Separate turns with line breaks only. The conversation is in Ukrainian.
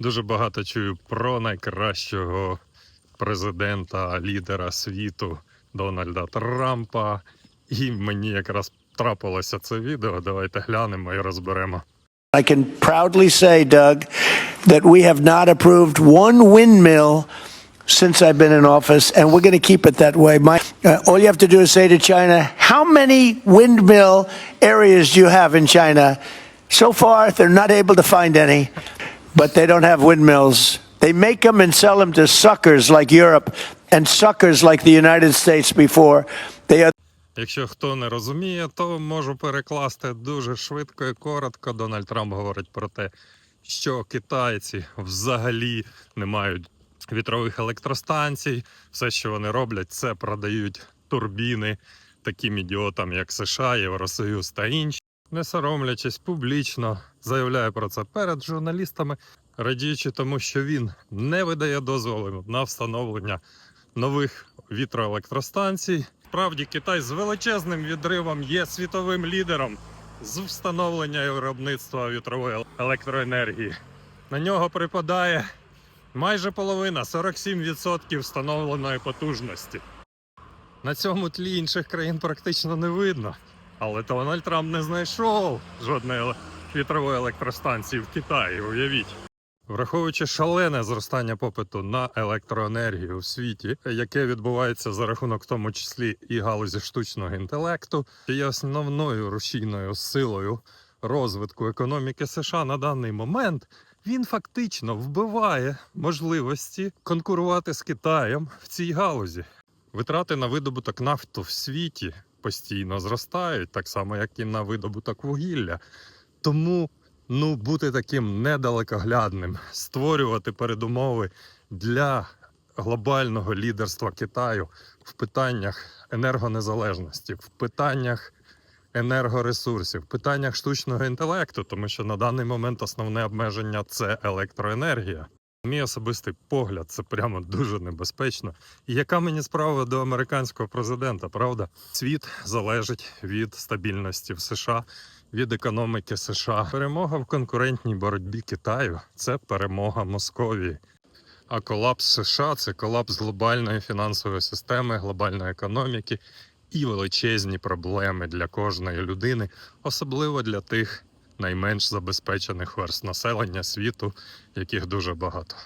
Дуже багато чую про найкращого президента, лідера світу Дональда Трампа. І мені якраз трапилося це відео. Давайте глянемо і розберемо.
I can proudly say, Doug, that we have not approved one windmill since I've been in office, and we're going to keep it that way. My, uh, all you have to do is say to China, how many windmill areas do you have in China? So far, they're not able to find any, but they don't have windmills. They make them and sell them to suckers like Europe and suckers like the United States before. They are
Якщо хто не розуміє, то можу перекласти дуже швидко і коротко. Дональд Трамп говорить про те, що китайці взагалі не мають вітрових електростанцій. Все, що вони роблять, це продають турбіни таким ідіотам, як США, Євросоюз та інші. Не соромлячись публічно, заявляє про це перед журналістами, радіючи тому, що він не видає дозволу на встановлення нових вітроелектростанцій. Справді Китай з величезним відривом є світовим лідером з встановлення і виробництва вітрової електроенергії. На нього припадає майже половина 47% встановленої потужності. На цьому тлі інших країн практично не видно. Але Дональд Трамп не знайшов жодної вітрової електростанції в Китаї, уявіть. Враховуючи шалене зростання попиту на електроенергію в світі, яке відбувається за рахунок в тому числі і галузі штучного інтелекту, є основною рушійною силою розвитку економіки США на даний момент, він фактично вбиває можливості конкурувати з Китаєм в цій галузі. Витрати на видобуток нафту в світі постійно зростають, так само як і на видобуток вугілля. Тому ну, бути таким недалекоглядним, створювати передумови для глобального лідерства Китаю в питаннях енергонезалежності, в питаннях енергоресурсів, питаннях штучного інтелекту, тому що на даний момент основне обмеження це електроенергія. Мій особистий погляд, це прямо дуже небезпечно. І яка мені справа до американського президента, правда? Світ залежить від стабільності в США, від економіки США. Перемога в конкурентній боротьбі Китаю це перемога Московії. А колапс США це колапс глобальної фінансової системи, глобальної економіки і величезні проблеми для кожної людини, особливо для тих найменш забезпечених верст населення світу, яких дуже багато.